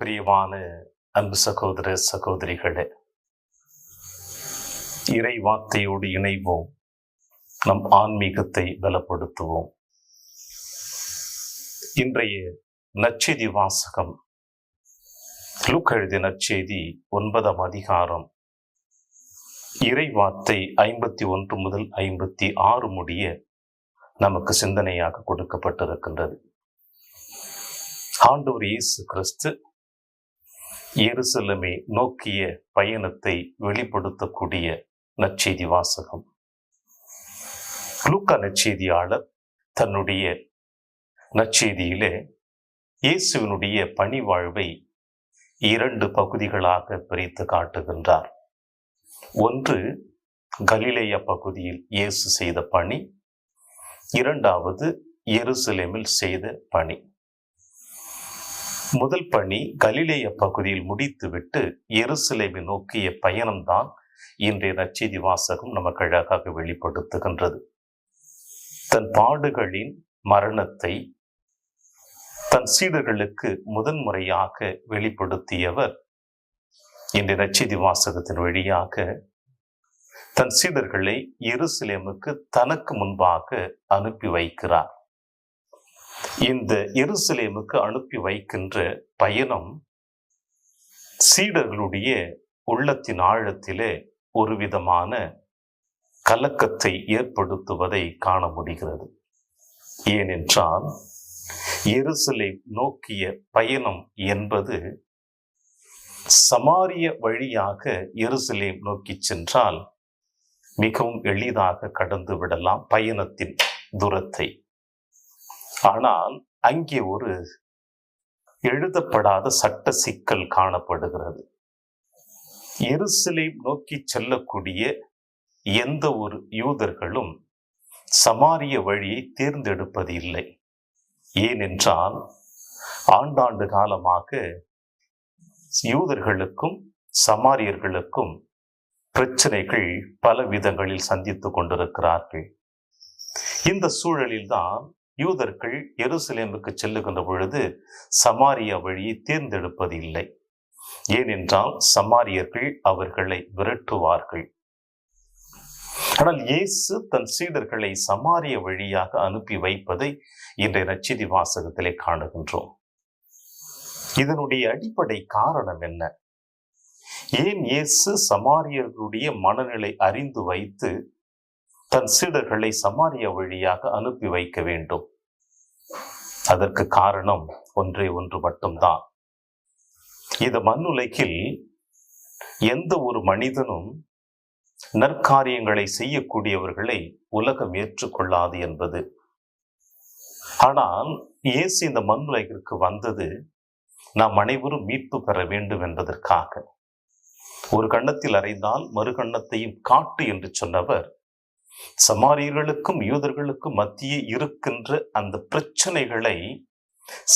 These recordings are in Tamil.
பிரியமான அன்பு சகோதர சகோதரிகளே இறை வார்த்தையோடு இணைவோம். நம் ஆன்மீகத்தை பலப்படுத்துவோம். இன்றைய நச்செய்தி வாசகம் லூக் எழுதிய நற்செய்தி ஒன்பதாம் அதிகாரம் இறை வார்த்தை ஐம்பத்தி ஒன்று முதல் ஐம்பத்தி ஆறு முடிய நமக்கு சிந்தனையாக கொடுக்கப்பட்டிருக்கின்றது. ஆண்டவர் இயேசு கிறிஸ்து எருசலமே நோக்கிய பயணத்தை வெளிப்படுத்தக்கூடிய நற்செய்தி வாசகம் லூக்கா நற்செய்தியாளர் தன்னுடைய நற்செய்தியிலே இயேசுவினுடைய பணி வாழ்வை இரண்டு பகுதிகளாக பிரித்து காட்டுகின்றார். ஒன்று கலிலேய பகுதியில் இயேசு செய்த பணி. இரண்டாவது எருசலேமில் செய்த பணி. முதல் பணி கலிலேய பகுதியில் முடித்துவிட்டு எருசலேமை நோக்கிய பயணம்தான் இன்றைய நச்செய்தி வாசகம் நமக்கு அழகாக வெளிப்படுத்துகின்றது. தன் பாடுகளின் மரணத்தை தன் சீடர்களுக்கு முதன்முறையாக வெளிப்படுத்தியவர் இன்றைய நச்செய்தி வாசகத்தின் வழியாக தன் சீடர்களை எருசலேமுக்கு தனக்கு முன்பாக அனுப்பி வைக்கிறார். இந்த எருசலேமுக்கு அனுப்பி வைக்கின்ற பயணம் சீடர்களுடைய உள்ளத்தின் ஆழத்திலே ஒரு விதமான கலக்கத்தை ஏற்படுத்துவதை காண முடிகிறது. ஏனென்றால் எருசலேம் நோக்கிய பயணம் என்பது சமாரிய வழியாக எருசலேம் நோக்கி சென்றால் மிகவும் எளிதாக கடந்து விடலாம் பயணத்தின் தூரத்தை. ஆனால் அங்கே ஒரு எழுதப்படாத சட்ட சிக்கல் காணப்படுகிறது. எருசலேம் நோக்கி செல்லக்கூடிய எந்த ஒரு யூதர்களும் சமாரிய வழியை தேர்ந்தெடுப்பது இல்லை. ஏனென்றால் ஆண்டாண்டு காலமாக யூதர்களுக்கும் சமாரியர்களுக்கும் பிரச்சனைகள் பல விதங்களில் சந்தித்துக் கொண்டிருக்கிறார்கள். இந்த சூழலில்தான் யூதர்கள் எருசலேமுக்கு செல்லுகின்ற பொழுது சமாரிய வழியை தேர்ந்தெடுப்பது இல்லை ஏனென்றால் சமாரியர்கள் அவர்களை விரட்டுவார்கள். ஆனால் இயேசு தன் சீடர்களை சமாரிய வழியாக அனுப்பி வைப்பதை இன்றைய நச்சிதி வாசகத்திலே காணுகின்றோம். இதனுடைய அடிப்படை காரணம் என்ன? ஏன் இயேசு சமாரியர்களுடைய மனநிலை அறிந்து வைத்து தன் சீடர்களை சமாரிய வழியாக அனுப்பி வைக்க வேண்டும். அதற்கு காரணம் ஒன்றே ஒன்று மட்டும்தான். இந்த மண்ணுலகில் எந்த ஒரு மனிதனும் நற்காரியங்களை செய்யக்கூடியவர்களை உலகம் ஏற்றுக்கொள்ளாது என்பது. ஆனால் இயேசு இந்த மண்ணுலகிற்கு வந்தது நாம் அனைவரும் மீட்பு பெற வேண்டும் என்பதற்காக. ஒரு கண்ணத்தில் அறைந்தால் மறு கண்ணத்தையும் காட்டு என்று சொன்னவர் சமாரியர்களுக்கும் யூதர்களுக்கும் மத்தியே இருக்கின்ற அந்த பிரச்சனைகளை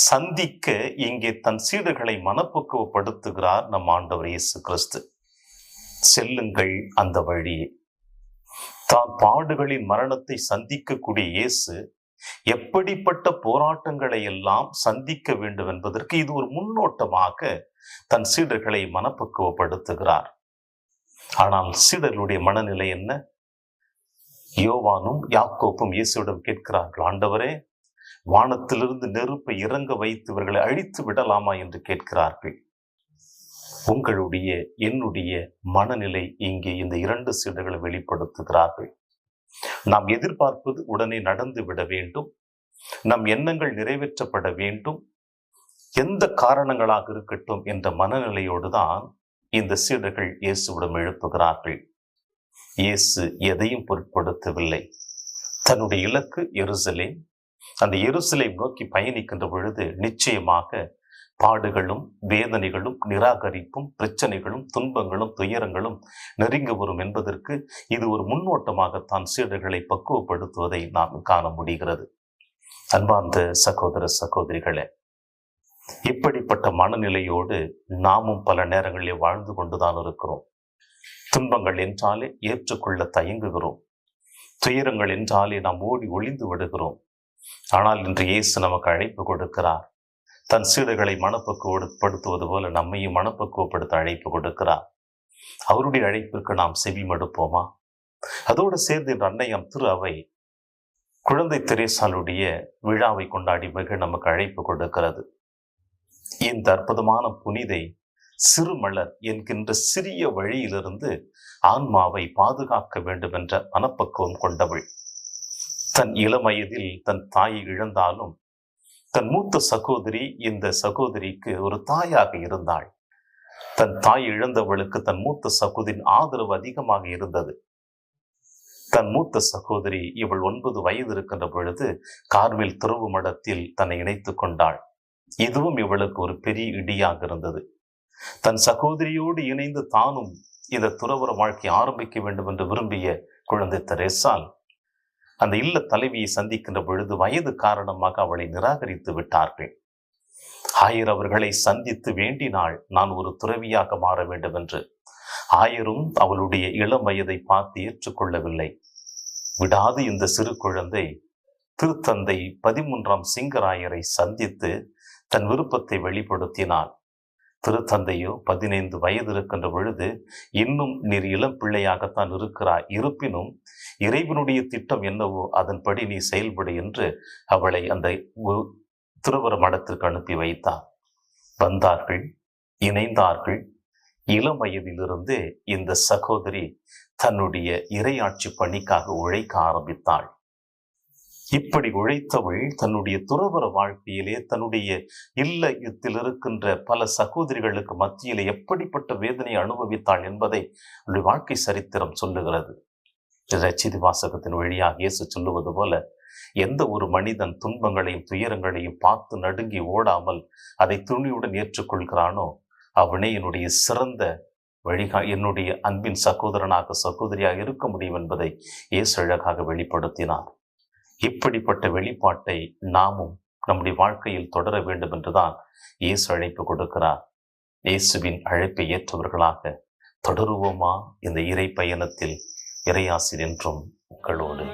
சந்திக்க இங்கே தன் சீடர்களை மனப்பக்குவப்படுத்துகிறார் நம் ஆண்டவர் இயேசு கிறிஸ்து. செல்லுங்கள் அந்த வழியே. தான் பாடுகளின் மரணத்தை சந்திக்கக்கூடிய இயேசு எப்படிப்பட்ட போராட்டங்களை எல்லாம் சந்திக்க வேண்டும் என்பதற்கு இது ஒரு முன்னோட்டமாக தன் சீடர்களை மனப்பக்குவப்படுத்துகிறார். ஆனால் சீடர்களுடைய மனநிலை என்ன? யோவானும் யாக்கோப்பும் இயேசுவிடம் கேட்கிறார்கள் ஆண்டவரே வானத்திலிருந்து நெருப்பை இறங்க வைத்து இவர்களை அழித்து விடலாமா? என்று கேட்கிறார்கள். உங்களுடைய என்னுடைய மனநிலை இங்கே இந்த இரண்டு சீடர்களை வெளிப்படுத்துகிறார்கள். நாம் எதிர்பார்ப்பது உடனே நடந்து விட வேண்டும். நம் எண்ணங்கள் நிறைவேற்றப்பட வேண்டும். எந்த காரணங்களாக இருக்கட்டும் என்ற மனநிலையோடு தான் இந்த சீடர்கள் இயேசுவிடம் எழுப்புகிறார்கள். இயேசு எதையும் பொருட்படுத்தவில்லை. தன்னுடைய இலக்கு எருசலேம். அந்த எருசலேம் நோக்கி பயணிக்கின்ற பொழுது நிச்சயமாக பாடுகளும் வேதனைகளும் நிராகரிப்பும் பிரச்சனைகளும் துன்பங்களும் துயரங்களும் நெருங்க வரும் என்பதற்கு இது ஒரு முன்னோட்டமாகத்தான் சீடர்களை பக்குவப்படுத்துவதை நாம் காண முடிகிறது. அன்பார்ந்த சகோதர சகோதரிகளே இப்படிப்பட்ட மனநிலையோடு நாமும் பல நேரங்களில் வாழ்ந்து கொண்டுதான் இருக்கிறோம். துன்பங்கள் என்றாலே ஏற்றுக்கொள்ள தயங்குகிறோம். துயரங்கள் என்றாலே நாம் ஓடி ஒளிந்து விடுகிறோம். ஆனால் இன்று இயேசு நமக்கு அழைப்பு கொடுக்கிறார். தன் சீடர்களை மனப்பக்குவப்படுத்துவது போல நம்மையும் மனப்பக்குவப்படுத்த அழைப்பு கொடுக்கிறார். அவருடைய அழைப்பிற்கு நாம் செவி மடுப்போமா? அதோடு சேர்ந்து இன்று அன்னையம் திரு அவை குழந்தை தெரேசாலுடைய விழாவை கொண்டாடி மிக நமக்கு அழைப்பு கொடுக்கிறது. இந்த அற்புதமான புனிதை சிறுமலர் என்கின்ற சிறிய வழியிலிருந்து ஆன்மாவை பாதுகாக்க வேண்டும் என்ற மனப்பக்குவம் கொண்டவள். தன் இளமயதில் தன் தாயை இழந்தாலும் தன் மூத்த சகோதரி இந்த சகோதரிக்கு ஒரு தாயாக இருந்தாள். தன் தாய் இழந்தவளுக்கு தன் மூத்த சகோதரின் ஆதரவு அதிகமாக இருந்தது. தன் மூத்த சகோதரி இவள் ஒன்பது வயது இருக்கின்ற பொழுது கார்வில் துறவு மடத்தில் தன்னை இணைத்துக் கொண்டாள். இதுவும் இவளுக்கு ஒரு பெரிய இடியாக இருந்தது. தன் சகோதரியோடு இணைந்து தானும் இந்த துறவர வாழ்க்கை ஆரம்பிக்க வேண்டும் என்று விரும்பிய குழந்தை தெரேசால் அந்த இல்ல தலைவியை சந்திக்கின்ற பொழுது வயது காரணமாக அவளை நிராகரித்து விட்டார்கள். ஆயர் அவர்களை சந்தித்து வேண்டினாள் நான் ஒரு துறவியாக மாற வேண்டும் என்று ஆயரும் அவளுடைய இளம் வயதை பார்த்து ஏற்றுக்கொள்ளவில்லை. விடாது இந்த சிறு குழந்தை திருத்தந்தை பதிமூன்றாம் சிங்கராயரை சந்தித்து தன் விருப்பத்தை வெளிப்படுத்தினாள். திருத்தந்தையோ பதினைந்து வயது இருக்கின்ற பொழுது இன்னும் நீர் இளம் பிள்ளையாகத்தான் இருக்கிறாய். இருப்பினும் இறைவனுடைய திட்டம் என்னவோ அதன்படி நீ செயல்படு என்று அவளை அந்த உ- மடத்திற்கு அனுப்பி வைத்தார். வந்தார்கள் இணைந்தார்கள். இளம் வயதிலிருந்தே இந்த சகோதரி தன்னுடைய இறையாட்சி பணிக்காக உழைக்க ஆரம்பித்தாள். இப்படி உழைத்தவள் தன்னுடைய துறவர வாழ்க்கையிலே தன்னுடைய இல்லத்தில் இருக்கின்ற பல சகோதரிகளுக்கு மத்தியிலே எப்படிப்பட்ட வேதனை அனுபவித்தாள் என்பதை அவளுடைய வாழ்க்கை சரித்திரம் சொல்லுகிறது. ரச்சிதி வாசகத்தின் வழியாக இயேசு சொல்லுவது போல எந்த ஒரு மனிதன் துன்பங்களையும் துயரங்களையும் பார்த்து நடுங்கி ஓடாமல் அதை துணியுடன் ஏற்றுக்கொள்கிறானோ அவனே என்னுடைய சிறந்த வழிகா என்னுடைய அன்பின் சகோதரனாக சகோதரியாக இருக்க முடியும் என்பதை இயேசு அழகாக வெளிப்படுத்தினார். இப்படிப்பட்ட வெளிப்பாட்டை நாமும் நம்முடைய வாழ்க்கையில் தொடர வேண்டும் என்றுதான் இயேசு அழைப்பு கொடுக்கிறார். இயேசுவின் அழைப்பை ஏற்றவர்களாக தொடருவோமா? இந்த இறை பயணத்தில் இறையாசி என்றும் உங்களோடு.